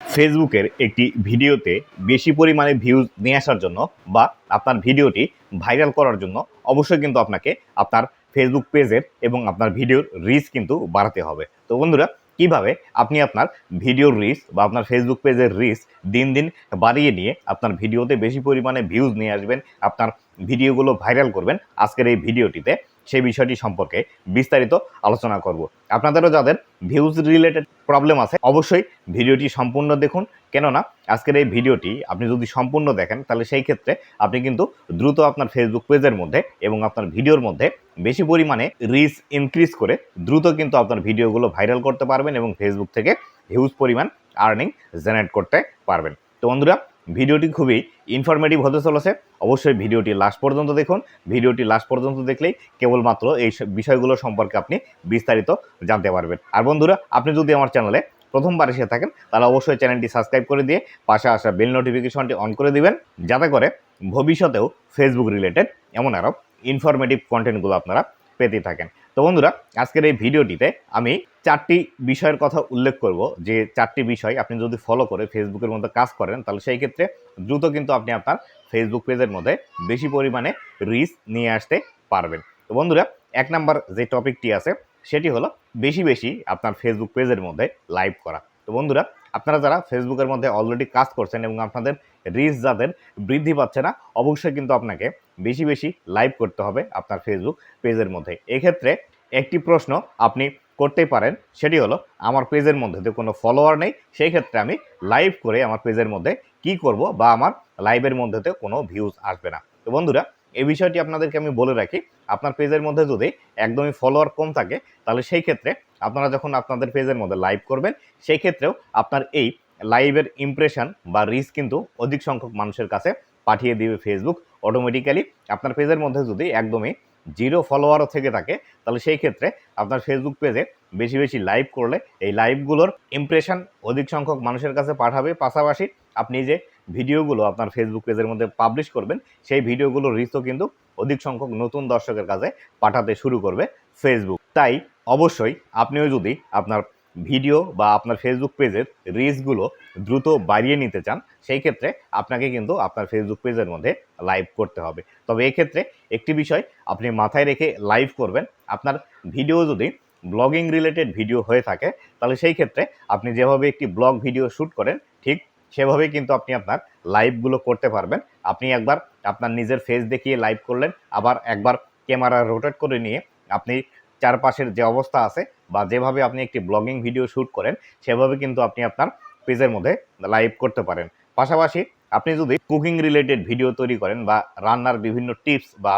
ফেসবুকের একটি ভিডিওতে বেশি পরিমাণে ভিউজ নিয়ে আসার জন্য বা আপনার ভিডিওটি ভাইরাল করার জন্য অবশ্যই কিন্তু আপনাকে আপনার ফেসবুক পেজের এবং আপনার ভিডিওর রিচ কিন্তু বাড়াতে হবে। তো বন্ধুরা, কীভাবে আপনি আপনার ভিডিওর রিচ বা আপনার ফেসবুক পেজের রিচ দিন দিন বাড়িয়ে নিয়ে আপনার ভিডিওতে বেশি পরিমাণে ভিউজ নিয়ে আসবেন, আপনার ভিডিওগুলো ভাইরাল করবেন, আজকের এই ভিডিওটিতে সেই বিষয়টি সম্পর্কে বিস্তারিত আলোচনা করব। আপনাদেরও যাদের ভিউজ রিলেটেড প্রবলেম আছে, অবশ্যই ভিডিওটি সম্পূর্ণ দেখুন। কেননা, আজকের এই ভিডিওটি আপনি যদি সম্পূর্ণ দেখেন, তাহলে সেই ক্ষেত্রে আপনি কিন্তু দ্রুত আপনার ফেসবুক পেজের মধ্যে এবং আপনার ভিডিওর মধ্যে বেশি পরিমাণে রিচ ইনক্রিজ করে দ্রুত কিন্তু আপনার ভিডিওগুলো ভাইরাল করতে পারবেন এবং ফেসবুক থেকে হিউজ পরিমাণ আর্নিং জেনারেট করতে পারবেন। তো বন্ধুরা ভিডিওটি খুবই ইনফরমেটিভ হতে চলেছে। অবশ্যই ভিডিওটি লাস্ট পর্যন্ত দেখুন। ভিডিওটি লাস্ট পর্যন্ত দেখলেই কেবলমাত্র এই বিষয়গুলো সম্পর্কে আপনি বিস্তারিত জানতে পারবেন। আর বন্ধুরা, আপনি যদি আমার চ্যানেলে প্রথমবার এসে থাকেন, তাহলে অবশ্যই চ্যানেলটি সাবস্ক্রাইব করে দিয়ে পাশে আসা বেল নোটিফিকেশনটি অন করে দিবেন। যাতে করে ভবিষ্যতেও ফেসবুক রিলেটেড এমন আরও ইনফরমেটিভ কন্টেন্টগুলো আপনারা পেতে থাকেন। তো বন্ধুরা, আজকের এই ভিডিওটিতে আমি চারটি বিষয়ের কথা উল্লেখ করব। যে চারটি বিষয় আপনি যদি ফলো করে ফেসবুকের মধ্যে কাজ করেন, তাহলে সেই ক্ষেত্রে দ্রুত কিন্তু আপনি আপনার ফেসবুক পেজের মধ্যে বেশি পরিমাণে রিচ নিয়ে আসতে পারবেন। তো বন্ধুরা, এক নাম্বার যে টপিকটি আছে, সেটি হলো বেশি বেশি আপনার ফেসবুক পেজের মধ্যে লাইভ করা। তো বন্ধুরা, আপনারা যারা ফেসবুকের মধ্যে অলরেডি কাজ করছেন এবং আপনাদের রিচ যাদের বৃদ্ধি পাচ্ছে না, অবশ্যই কিন্তু আপনাকে বেশি বেশি লাইভ করতে হবে আপনার ফেসবুক পেজের মধ্যে। এক্ষেত্রে একটি প্রশ্ন আপনি করতেই পারেন, সেটি হলো, আমার পেজের মধ্যে তো কোনো ফলোয়ার নেই, সেই ক্ষেত্রে আমি লাইভ করে আমার পেজের মধ্যে কি করব বা আমার লাইভের মধ্যেতে কোনো ভিউজ আসবে না। তো বন্ধুরা, এই বিষয়টি আপনাদেরকে আমি বলে রাখি, আপনার পেজের মধ্যে যদি একদমই ফলোয়ার কম থাকে, তাহলে সেই ক্ষেত্রে আপনারা যখন আপনাদের পেজের মধ্যে লাইভ করবেন, সেই ক্ষেত্রেও আপনার এই লাইভের ইমপ্রেশন বা রিচ কিন্তু অধিক সংখ্যক মানুষের কাছে পাঠিয়ে দিবে ফেসবুক অটোমেটিক্যালি আপনার পেজের মধ্যে যদি একদমই জিরো ফলোয়ারও থেকে থাকে, তাহলে সেই ক্ষেত্রে আপনার ফেসবুক পেজে বেশি বেশি লাইভ করলে এই লাইভগুলোর ইমপ্রেশন অধিক সংখ্যক মানুষের কাছে পাঠাবে। পাশাপাশি আপনি যে ভিডিওগুলো আপনার ফেসবুক পেজের মধ্যে পাবলিশ করবেন, সেই ভিডিওগুলোর রিচও কিন্তু অধিক সংখ্যক নতুন দর্শকের কাছে পাঠাতে শুরু করবে ফেসবুক তাই অবশ্যই আপনিও যদি আপনার ভিডিও বা আপনার ফেসবুক পেজের রিচগুলো দ্রুত বাড়িয়ে নিতে চান, সেই ক্ষেত্রে আপনাকে কিন্তু আপনার ফেসবুক পেজের মধ্যে লাইভ করতে হবে। তবে এক্ষেত্রে একটি বিষয়, আপনি মাথায় রেখে লাইভ করবেন। আপনার ভিডিও যদি ব্লগিং রিলেটেড ভিডিও হয়ে থাকে, তাহলে সেই ক্ষেত্রে আপনি যেভাবে একটি ব্লগ ভিডিও শ্যুট করেন, ঠিক সেভাবেই কিন্তু আপনি আপনার লাইভগুলো করতে পারবেন। আপনি একবার আপনার নিজের ফেস দেখিয়ে লাইভ করলেন, আবার একবার ক্যামেরা রোটেট করে নিয়ে আপনি চারপাশের যে অবস্থা আছে বা যেভাবে আপনি একটি ব্লগিং ভিডিও শ্যুট করেন, সেভাবে কিন্তু আপনি আপনার পেজের মধ্যে লাইভ করতে পারেন। পাশাপাশি আপনি যদি কুকিং রিলেটেড ভিডিও তৈরি করেন বা রান্নার বিভিন্ন টিপস বা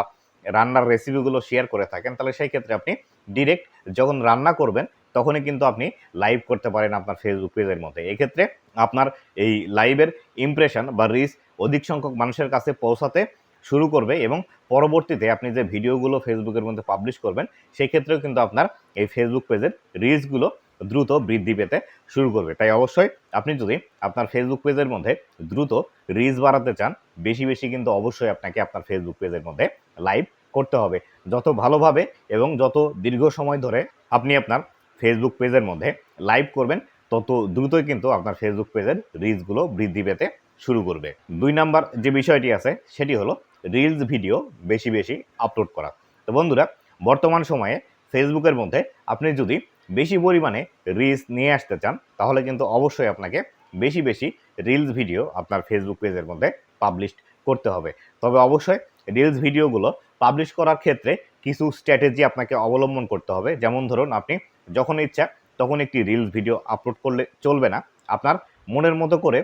রান্নার রেসিপিগুলো শেয়ার করে থাকেন, তাহলে সেই ক্ষেত্রে আপনি ডিরেক্ট যখন রান্না করবেন, তখনই কিন্তু আপনি লাইভ করতে পারেন আপনার ফেসবুক পেজের মধ্যে। এক্ষেত্রে আপনার এই লাইভের ইমপ্রেশন বা রিচ অধিক সংখ্যক মানুষের কাছে পৌঁছাতে শুরু করবে এবং পরবর্তীতে আপনি যে ভিডিওগুলো ফেসবুকের মধ্যে পাবলিশ করবেন সেই ক্ষেত্রেও কিন্তু আপনার এই ফেসবুক পেজের রিচগুলো দ্রুত বৃদ্ধি পেতে শুরু করবে। তাই অবশ্যই আপনি যদি আপনার ফেসবুক পেজের মধ্যে দ্রুত রিচ বাড়াতে চান, বেশি বেশি কিন্তু অবশ্যই আপনাকে আপনার ফেসবুক পেজের মধ্যে লাইভ করতে হবে। যত ভালোভাবে এবং যত দীর্ঘ সময় ধরে আপনি আপনার ফেসবুক পেজের মধ্যে লাইভ করবেন, তত দ্রুতই কিন্তু আপনার ফেসবুক পেজের রিচগুলো বৃদ্ধি পেতে শুরু করবে। দুই নাম্বার যে বিষয়টি আছে, সেটি হলো রিলস ভিডিও বেশি বেশি আপলোড করা। তো বন্ধুরা, বর্তমান সময়ে ফেসবুকের মধ্যে আপনি যদি বেশি পরিমাণে রিলস নিয়ে আসতে চান, তাহলে কিন্তু অবশ্যই আপনাকে বেশি বেশি রিলস ভিডিও আপনার ফেসবুক পেজের মধ্যে পাবলিশ করতে হবে। তবে অবশ্যই রিলস ভিডিওগুলো পাবলিশ করার ক্ষেত্রে কিছু স্ট্র্যাটেজি আপনাকে অবলম্বন করতে হবে। যেমন ধরুন, আপনি যখন ইচ্ছা, তখন একটি রিলস ভিডিও আপলোড করলে চলবে না। আপনার মনের মতো করে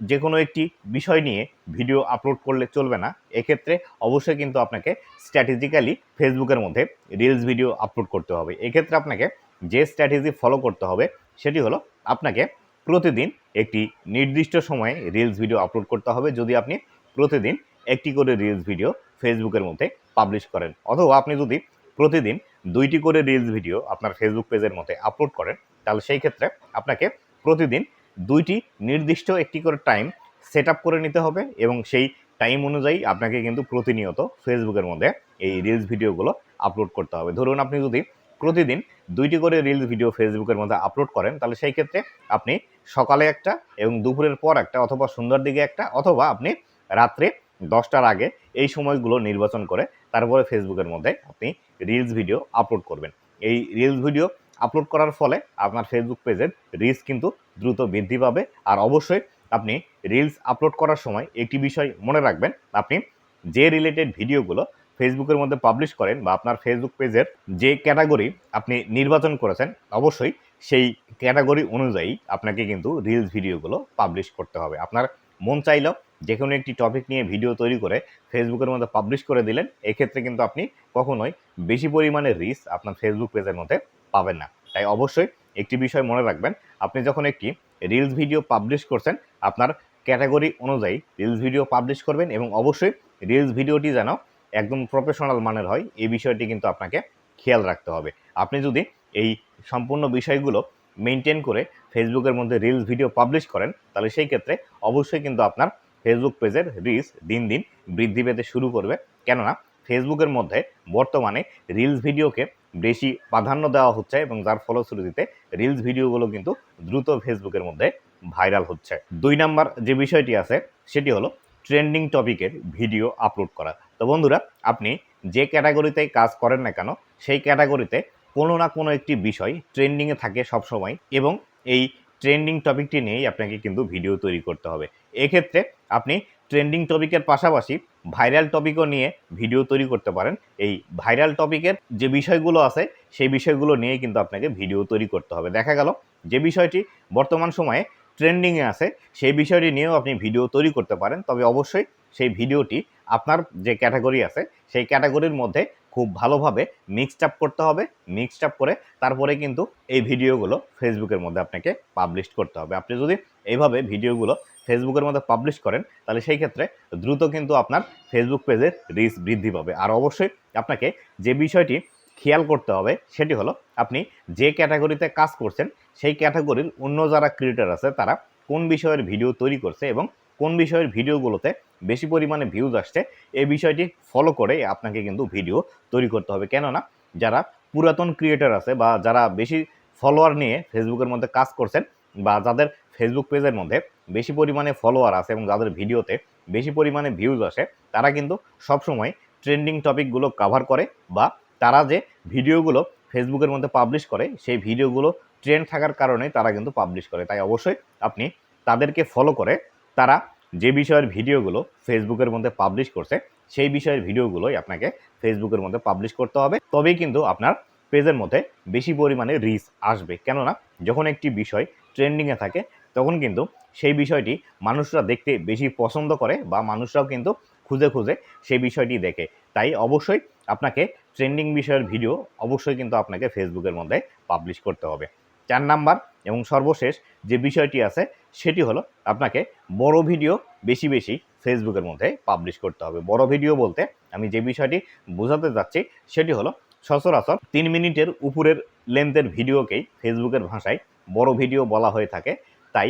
যে কোনো একটি বিষয় নিয়ে ভিডিও আপলোড করলে চলবে না, এক্ষেত্রে অবশ্যই কিন্তু আপনাকে স্ট্র্যাটেজিক্যালি ফেসবুকের মধ্যে রিলস ভিডিও আপলোড করতে হবে। এক্ষেত্রে আপনাকে যে স্ট্র্যাটেজি ফলো করতে হবে, সেটি হলো আপনাকে প্রতিদিন একটি নির্দিষ্ট সময়ে রিলস ভিডিও আপলোড করতে হবে। যদি আপনি প্রতিদিন একটি করে রিলস ভিডিও ফেসবুকের মধ্যে পাবলিশ করেন, অথবা আপনি যদি প্রতিদিন দুইটি করে রিলস ভিডিও আপনার ফেসবুক পেজের মধ্যে আপলোড করেন, তাহলে সেই ক্ষেত্রে আপনাকে প্রতিদিন দুইটি নির্দিষ্ট একটি করে টাইম সেট আপ করে নিতে হবে এবং সেই টাইম অনুযায়ী আপনাকে কিন্তু প্রতিনিয়ত ফেসবুকের মধ্যে এই রিলস ভিডিওগুলো আপলোড করতে হবে। ধরুন আপনি যদি প্রতিদিন দুইটি করে রিলস ভিডিও ফেসবুকের মধ্যে আপলোড করেন, তাহলে সেই ক্ষেত্রে আপনি সকালে একটা এবং দুপুরের পর একটা অথবা সন্ধ্যার দিকে একটা অথবা আপনি রাত্রে দশটার আগে এই সময়গুলো নির্বাচন করে তারপরে ফেসবুকের মধ্যে আপনি রিলস ভিডিও আপলোড করবেন। এই রিলস ভিডিও আপলোড করার ফলে আপনার ফেসবুক পেজের রিলস কিন্তু দ্রুত বৃদ্ধি পাবে। আর অবশ্যই আপনি রিলস আপলোড করার সময় একটি বিষয় মনে রাখবেন, আপনি যে রিলেটেড ভিডিওগুলো ফেসবুকের মধ্যে পাবলিশ করেন বা আপনার ফেসবুক পেজের যে ক্যাটাগরি আপনি নির্বাচন করেছেন, অবশ্যই সেই ক্যাটাগরি অনুযায়ী আপনাকে কিন্তু রিলস ভিডিওগুলো পাবলিশ করতে হবে। আপনার মন চাইলেও যে কোনো একটি টপিক নিয়ে ভিডিও তৈরি করে ফেসবুকের মধ্যে পাবলিশ করে দিলেন, এক্ষেত্রে কিন্তু আপনি কখনোই বেশি পরিমাণে রিস্ক আপনার ফেসবুক পেজের মধ্যে পাবেন না। তাই অবশ্যই একটি বিষয় মনে রাখবেন, আপনি যখন একটি রিলস ভিডিও পাবলিশ করছেন, আপনার ক্যাটাগরি অনুযায়ী রিলস ভিডিও পাবলিশ করবেন এবং অবশ্যই রিলস ভিডিওটি যেন একদম প্রফেশনাল মানের হয়, এই বিষয়টি কিন্তু আপনাকে খেয়াল রাখতে হবে। আপনি যদি এই সম্পূর্ণ বিষয়গুলো মেনটেন করে ফেসবুকের মধ্যে রিলস ভিডিও পাবলিশ করেন, তাহলে সেই ক্ষেত্রে অবশ্যই কিন্তু আপনার ফেসবুক পেজের রিলস দিন দিন বৃদ্ধি পেতে শুরু করবে। কেননা ফেসবুকের মধ্যে বর্তমানে রিলস ভিডিওকে বেশি প্রাধান্য দেওয়া হচ্ছে এবং যার ফলশ্রুতিতে রিলস ভিডিওগুলো কিন্তু দ্রুত ফেসবুকের মধ্যে ভাইরাল হচ্ছে। দুই নাম্বার যে বিষয়টি আছে, সেটি হলো ট্রেন্ডিং টপিকের ভিডিও আপলোড করা। তো বন্ধুরা, আপনি যে ক্যাটাগরিতে কাজ করেন না কেন, সেই ক্যাটাগরিতে কোনো না কোনো একটি বিষয় ট্রেন্ডিংয়ে থাকে সবসময় এবং এই ট্রেন্ডিং টপিকটি নিয়েই আপনাকে কিন্তু ভিডিও তৈরি করতে হবে। এক্ষেত্রে আপনি ট্রেন্ডিং টপিকের পাশাপাশি ভাইরাল টপিকও নিয়ে ভিডিও তৈরি করতে পারেন। এই ভাইরাল টপিকের যে বিষয়গুলো আছে, সেই বিষয়গুলো নিয়ে কিন্তু আপনাকে ভিডিও তৈরি করতে হবে। দেখা গেল যে বিষয়টি বর্তমান সময়ে ট্রেন্ডিংয়ে আছে, সেই বিষয়টি নিয়েও আপনি ভিডিও তৈরি করতে পারেন। তবে অবশ্যই সেই ভিডিওটি আপনার যে ক্যাটাগরি আছে, সেই ক্যাটাগরির মধ্যে খুব ভালোভাবে মিক্সড আপ করতে হবে। মিক্সড আপ করে তারপরে কিন্তু এই ভিডিওগুলো ফেসবুকের মধ্যে আপনাকে পাবলিশ করতে হবে। আপনি যদি এইভাবে ভিডিওগুলো ফেসবুকের মধ্যে পাবলিশ করেন, তাহলে সেই ক্ষেত্রে দ্রুত কিন্তু আপনার ফেসবুক পেজের রিচ বৃদ্ধি পাবে। আর অবশ্যই আপনাকে যে বিষয়টি খেয়াল করতে হবে, সেটি হলো আপনি যে ক্যাটাগরিতে কাজ করছেন, সেই ক্যাটাগরির অন্য যারা ক্রিয়েটার আছে, তারা কোন বিষয়ের ভিডিও তৈরি করছে এবং কোন বিষয়ের ভিডিওগুলোতে বেশি পরিমাণে ভিউজ আসছে, এই বিষয়টি ফলো করে আপনাকে কিন্তু ভিডিও তৈরি করতে হবে। কেননা যারা পুরাতন ক্রিয়েটার আছে বা যারা বেশি ফলোয়ার নিয়ে ফেসবুকের মধ্যে কাজ করছেন বা যাদের ফেসবুক পেজের মধ্যে বেশি পরিমাণে ফলোয়ার আছে এবং যাদের ভিডিওতে বেশি পরিমাণে ভিউজ আসে, তারা কিন্তু সবসময় ট্রেন্ডিং টপিকগুলো কাভার করে বা তারা যে ভিডিওগুলো ফেসবুকের মধ্যে পাবলিশ করে, সেই ভিডিওগুলো ট্রেন্ড থাকার কারণে তারা কিন্তু পাবলিশ করে। তাই অবশ্যই আপনি তাদেরকে ফলো করে তারা যে বিষয়ের ভিডিওগুলো ফেসবুকের মধ্যে পাবলিশ করছে, সেই বিষয়ের ভিডিওগুলোই আপনাকে ফেসবুকের মধ্যে পাবলিশ করতে হবে। তবেই কিন্তু আপনার পেজের মধ্যে বেশি পরিমাণে রিচ আসবে। কেননা যখন একটি বিষয় ট্রেন্ডিংয়ে থাকে তখন কিন্তু সেই বিষয়টি মানুষরা দেখতে বেশি পছন্দ করে বা মানুষরাও কিন্তু খুঁজে খুঁজে সেই বিষয়টি দেখে। তাই অবশ্যই আপনাকে ট্রেন্ডিং বিষয়ের ভিডিও অবশ্যই কিন্তু আপনাকে ফেসবুকের মধ্যে পাবলিশ করতে হবে। চার নাম্বার এবং সর্বশেষ যে বিষয়টি আছে সেটি হলো আপনাকে বড় ভিডিও বেশি বেশি ফেসবুকের মধ্যে পাবলিশ করতে হবে। বড় ভিডিও বলতে আমি যে বিষয়টি বোঝাতে যাচ্ছি সেটি হলো সচরাচর তিন মিনিটের উপরের লেন্থের ভিডিওকেই ফেসবুকের ভাষায় বড় ভিডিও বলা হয়ে থাকে। তাই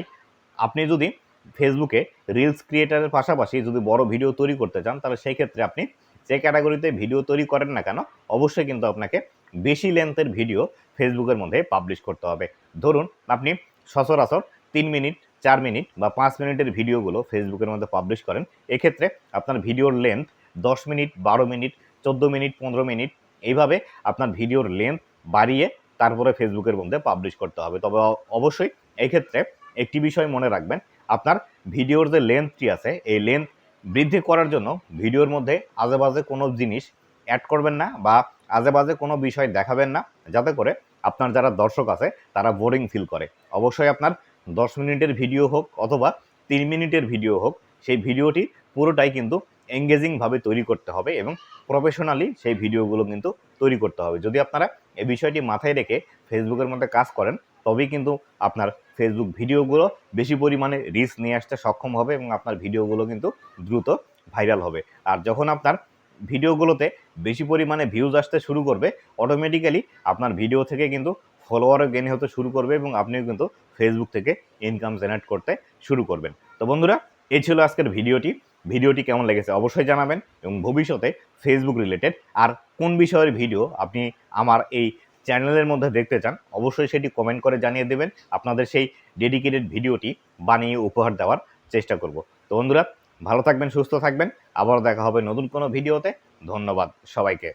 আপনি যদি ফেসবুকে রিলস ক্রিয়েটারের পাশাপাশি যদি বড় ভিডিও তৈরি করতে চান, তাহলে সেই ক্ষেত্রে আপনি যে ক্যাটাগরিতে ভিডিও তৈরি করেন না কেন, অবশ্যই কিন্তু আপনাকে বেশি লেন্থের ভিডিও ফেসবুকের মধ্যে পাবলিশ করতে হবে। ধরুন, আপনি সচরাচর তিন মিনিট, চার মিনিট বা পাঁচ মিনিটের ভিডিওগুলো ফেসবুকের মধ্যে পাবলিশ করেন। এক্ষেত্রে আপনার ভিডিওর লেন্থ দশ মিনিট, বারো মিনিট, চোদ্দ মিনিট, পনেরো মিনিট, এইভাবে আপনার ভিডিওর লেন্থ বাড়িয়ে তারপরে ফেসবুকের মধ্যে পাবলিশ করতে হবে। তবে অবশ্যই এই ক্ষেত্রে একটি বিষয় মনে রাখবেন, আপনার ভিডিওর যে লেন্থটি আছে, এই লেন্থ বৃদ্ধি করার জন্য ভিডিওর মধ্যে আজে বাজে কোনো জিনিস অ্যাড করবেন না বা আজে বাজে কোনো বিষয় দেখাবেন না, যাতে করে আপনার যারা দর্শক আছে, তারা বোরিং ফিল করে। অবশ্যই আপনার দশ মিনিটের ভিডিও হোক অথবা তিন মিনিটের ভিডিও হোক, সেই ভিডিওটি পুরোটাই কিন্তু এঙ্গেজিংভাবে তৈরি করতে হবে এবং প্রফেশনালি সেই ভিডিওগুলো কিন্তু তৈরি করতে হবে। যদি আপনারা এই বিষয়টি মাথায় রেখে ফেসবুকের মধ্যে কাজ করেন তবেই কিন্তু আপনার ফেসবুক ভিডিওগুলো বেশি পরিমাণে রিচ নিয়ে আসতে সক্ষম হবে এবং আপনার ভিডিওগুলো কিন্তু দ্রুত ভাইরাল হবে। আর যখন আপনার ভিডিওগুলোতে বেশি পরিমাণে ভিউজ আসতে শুরু করবে অটোমেটিক্যালি আপনার ভিডিও থেকে কিন্তু ফলোয়ারও গেন হতে শুরু করবে এবং আপনিও কিন্তু ফেসবুক থেকে ইনকাম জেনারেট করতে শুরু করবেন। তো বন্ধুরা, এই ছিল আজকের ভিডিওটি। ভিডিওটি কেমন লেগেছে অবশ্যই জানাবেন এবং ভবিষ্যতে ফেসবুক রিলেটেড আর কোন বিষয়ের ভিডিও আপনি আমার এই চ্যানেলের মধ্যে দেখতে চান, অবশ্যই সেটি কমেন্ট করে জানিয়ে দেবেন। আপনাদের সেই ডেডিকেটেড ভিডিওটি বানিয়ে উপহার দেওয়ার চেষ্টা করব। তো বন্ধুরা, ভালো থাকবেন, সুস্থ থাকবেন। আবার দেখা হবে নতুন কোনো ভিডিওতে। ধন্যবাদ সবাইকে।